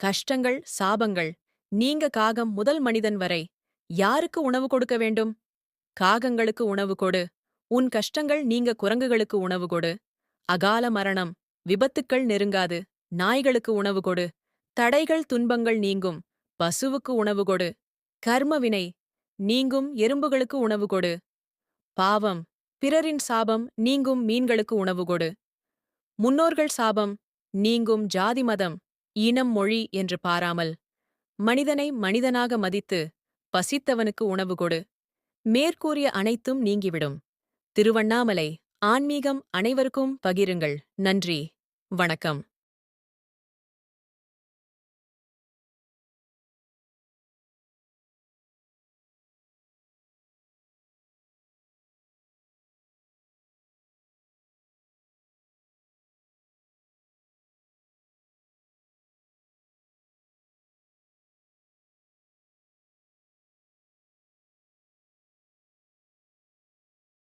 கஷ்டங்கள் சாபங்கள் நீங்க காகம் முதல் மனிதன் வரை யாருக்கு உணவு கொடுக்க வேண்டும்? காகங்களுக்கு உணவு கொடு. உன் கஷ்டங்கள் நீங்க குரங்குகளுக்கு உணவு கொடு. அகால மரணம் விபத்துக்கள் நெருங்காது. நாய்களுக்கு உணவு கொடு. தடைகள் துன்பங்கள் நீங்கும். பசுவுக்கு உணவு கொடு. கர்மவினை நீங்கும் எறும்புகளுக்கு உணவு கொடு. பாவம் பிறரின் சாபம் நீங்கும் மீன்களுக்கு உணவு கொடு. முன்னோர்கள் சாபம் நீங்கும் ஜாதி மதம். இனம் மொழி என்று பாராமல் மனிதனை மனிதனாக மதித்து பசித்தவனுக்கு உணவு கொடு. மேற்கூறிய அனைத்தும் நீங்கிவிடும். திருவண்ணாமலை ஆன்மீகம் அனைவருக்கும் பகிருங்கள். நன்றி. வணக்கம்.